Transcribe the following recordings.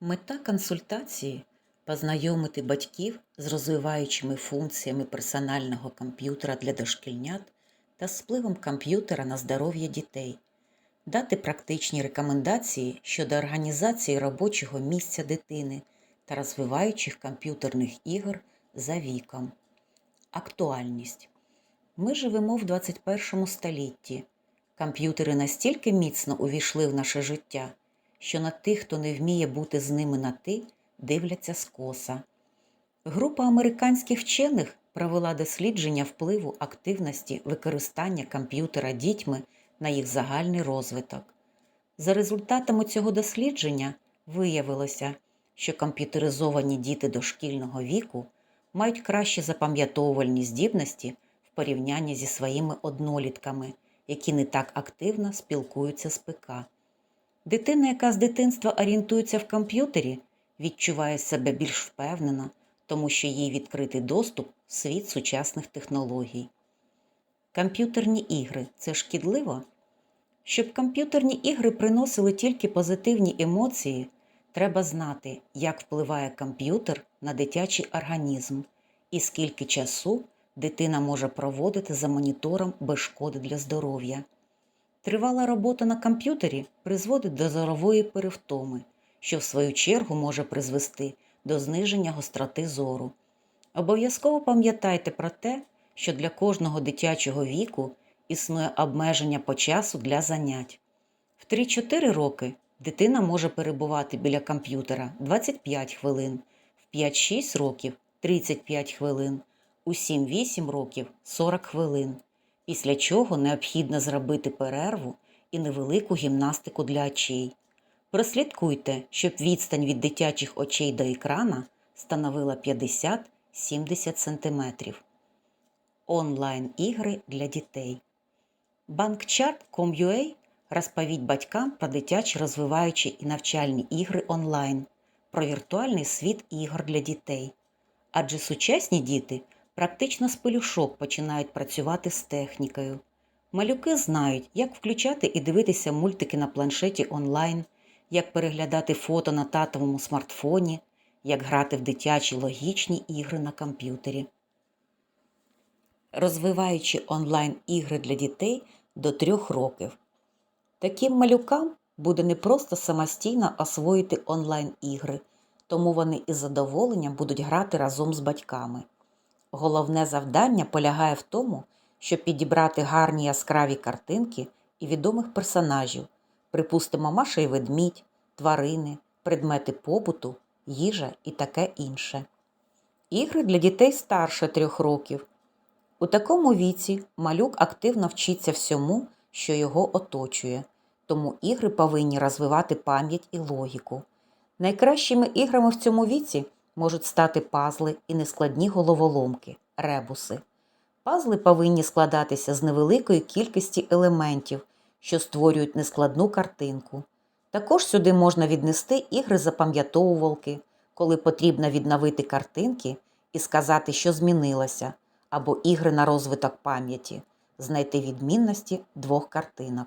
Мета консультації познайомити батьків з розвиваючими функціями персонального комп'ютера для дошкільнят та з впливом комп'ютера на здоров'я дітей, дати практичні рекомендації щодо організації робочого місця дитини та розвиваючих комп'ютерних ігор за віком. Актуальність. Ми живемо в 21 столітті. Комп'ютери настільки міцно увійшли в наше життя, що на тих, хто не вміє бути з ними на ти, дивляться скоса. Група американських вчених провела дослідження впливу активності використання комп'ютера дітьми на їх загальний розвиток. За результатами цього дослідження виявилося, що комп'ютеризовані діти дошкільного віку мають кращі запам'ятовувальні здібності в порівнянні зі своїми однолітками, які не так активно спілкуються з ПК. Дитина, яка з дитинства орієнтується в комп'ютері, відчуває себе більш впевнено, тому що їй відкритий доступ в світ сучасних технологій. Комп'ютерні ігри це шкідливо? Щоб комп'ютерні ігри приносили тільки позитивні емоції, треба знати, як впливає комп'ютер на дитячий організм і скільки часу дитина може проводити за монітором без шкоди для здоров'я. Тривала робота на комп'ютері призводить до зорової перевтоми, що в свою чергу може призвести до зниження гостроти зору. Обов'язково пам'ятайте про те, що для кожного дитячого віку існує обмеження по часу для занять. В 3-4 роки дитина може перебувати біля комп'ютера 25 хвилин, в 5-6 років 35 хвилин, у 7-8 років 40 хвилин після чого необхідно зробити перерву і невелику гімнастику для очей. Прослідкуйте, щоб відстань від дитячих очей до екрана становила 50-70 см. Онлайн-ігри для дітей. Bankchart.com.ua розповідь батькам про дитячі розвиваючі і навчальні ігри онлайн, про віртуальний світ ігор для дітей. Адже сучасні діти практично з пелюшок починають працювати з технікою. Малюки знають, як включати і дивитися мультики на планшеті онлайн, як переглядати фото на татовому смартфоні, як грати в дитячі логічні ігри на комп'ютері. Розвиваючи онлайн-ігри для дітей до трьох років. Таким малюкам буде не просто самостійно освоїти онлайн-ігри, тому вони із задоволенням будуть грати разом з батьками. Головне завдання полягає в тому, щоб підібрати гарні яскраві картинки і відомих персонажів, припустимо, Маша і ведмідь, тварини, предмети побуту, їжа і таке інше. Ігри для дітей старше трьох років. У такому віці малюк активно вчиться всьому, що його оточує, тому ігри повинні розвивати пам'ять і логіку. Найкращими іграми в цьому віці можуть стати пазли і нескладні головоломки ребуси. Пазли повинні складатися з невеликої кількості елементів, що створюють нескладну картинку. Також сюди можна віднести ігри запам'ятовувалки, коли потрібно відновити картинки і сказати, що змінилося, або ігри на розвиток пам'яті, знайти відмінності двох картинок.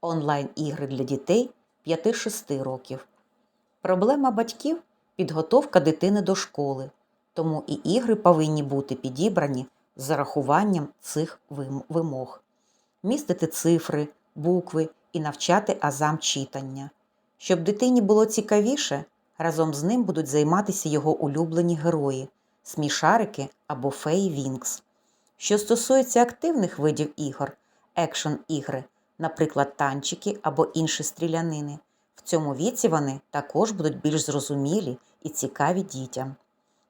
Онлайн-ігри для дітей 5-6 років. Проблема батьків підготовка дитини до школи, тому і ігри повинні бути підібрані з зарахуванням цих вимог, містити цифри, букви і навчати азам читання. Щоб дитині було цікавіше, разом з ним будуть займатися його улюблені герої, смішарики або феї Вінкс. Що стосується активних видів ігор, екшн ігри, наприклад, танчики або інші стрілянини, цьому віці вони також будуть більш зрозумілі і цікаві дітям.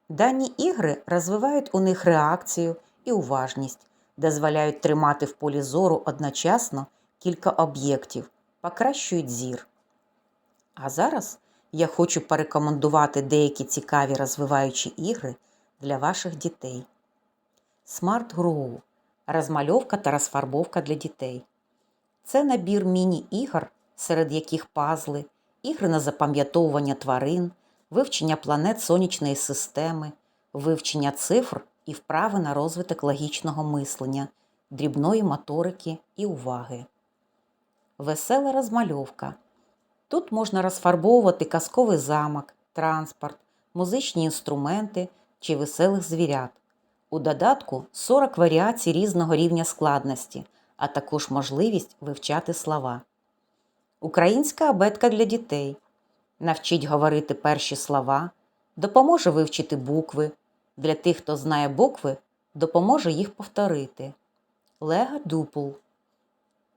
Дані ігри розвивають у них реакцію і уважність, дозволяють тримати в полі зору одночасно кілька об'єктів, покращують зір. А зараз я хочу порекомендувати деякі цікаві розвиваючі ігри для ваших дітей. Smart Grow розмальовка та розфарбовка для дітей. Це набір міні-ігор, серед яких пазли, ігри на запам'ятовування тварин, вивчення планет сонячної системи, вивчення цифр і вправи на розвиток логічного мислення, дрібної моторики і уваги. Весела розмальовка. Тут можна розфарбовувати казковий замок, транспорт, музичні інструменти чи веселих звірят. У додатку 40 варіацій різного рівня складності, а також можливість вивчати слова. Українська абетка для дітей навчить говорити перші слова, допоможе вивчити букви. Для тих, хто знає букви, допоможе їх повторити. Лего Дупл.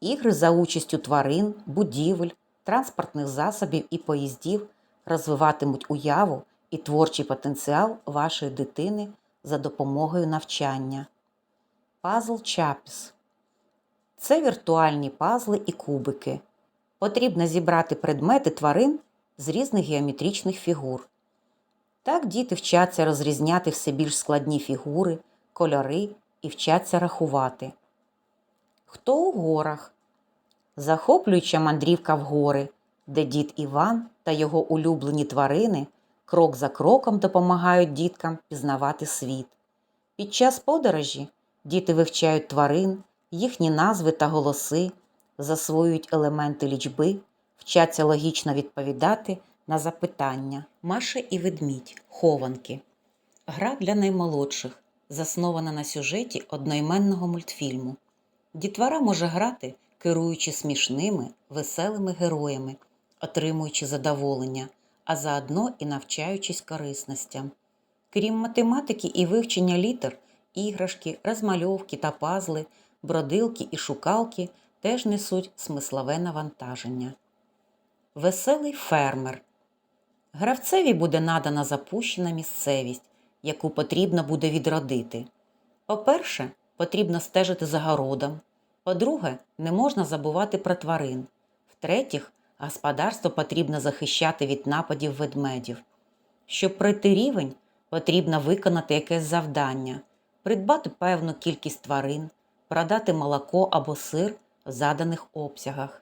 Ігри за участю тварин, будівель, транспортних засобів і поїздів розвиватимуть уяву і творчий потенціал вашої дитини за допомогою навчання. Пазл Чапіс. Це віртуальні пазли і кубики. Потрібно зібрати предмети тварин з різних геометричних фігур. Так діти вчаться розрізняти все більш складні фігури, кольори і вчаться рахувати. Хто у горах? Захоплююча мандрівка в гори, де дід Іван та його улюблені тварини крок за кроком допомагають діткам пізнавати світ. Під час подорожі діти вивчають тварин, їхні назви та голоси, засвоюють елементи лічби, вчаться логічно відповідати на запитання. Маша і ведмідь. Хованки. Гра для наймолодших, заснована на сюжеті одноіменного мультфільму. Дітвора може грати, керуючи смішними, веселими героями, отримуючи задоволення, а заодно і навчаючись корисностям. Крім математики і вивчення літер, іграшки, розмальовки та пазли, бродилки і шукалки теж несуть смислове навантаження. Веселий фермер. Гравцеві буде надана запущена місцевість, яку потрібно буде відродити. По-перше, потрібно стежити за городом. По-друге, не можна забувати про тварин. В-третіх, господарство потрібно захищати від нападів ведмедів. Щоб пройти рівень, потрібно виконати якесь завдання, придбати певну кількість тварин, продати молоко або сир заданих обсягах.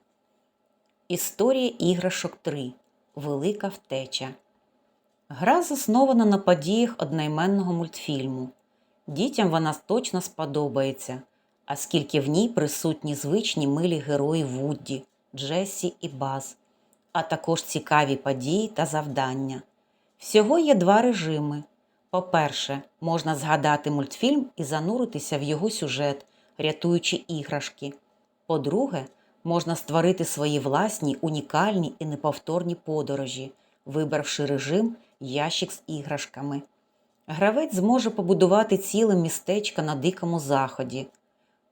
Історія іграшок 3. Велика втеча. Гра заснована на подіях одноіменного мультфільму. Дітям вона точно сподобається, оскільки в ній присутні звичні милі герої Вудді, Джесі і Баз, а також цікаві події та завдання. Всього є два режими. По-перше, можна згадати мультфільм і зануритися в його сюжет, рятуючи іграшки. По-друге, можна створити свої власні унікальні і неповторні подорожі, вибравши режим ящик з іграшками. Гравець зможе побудувати ціле містечко на дикому заході.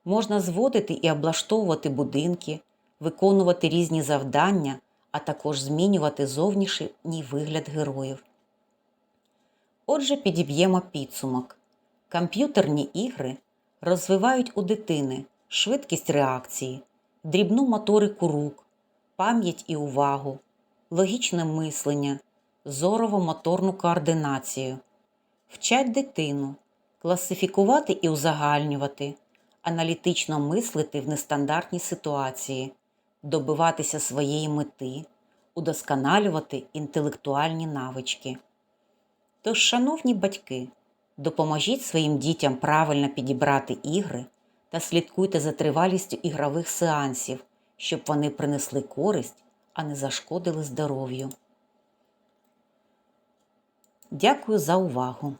Можна зводити і облаштовувати будинки, виконувати різні завдання, а також змінювати зовнішній вигляд героїв. Отже, підіб'ємо підсумок. Комп'ютерні ігри розвивають у дитини швидкість реакції, дрібну моторику рук, пам'ять і увагу, логічне мислення, зорово-моторну координацію, вчать дитину, класифікувати і узагальнювати, аналітично мислити в нестандартній ситуації, добиватися своєї мети, удосконалювати інтелектуальні навички. Тож, шановні батьки, допоможіть своїм дітям правильно підібрати ігри та слідкуйте за тривалістю ігрових сеансів, щоб вони принесли користь, а не зашкодили здоров'ю. Дякую за увагу!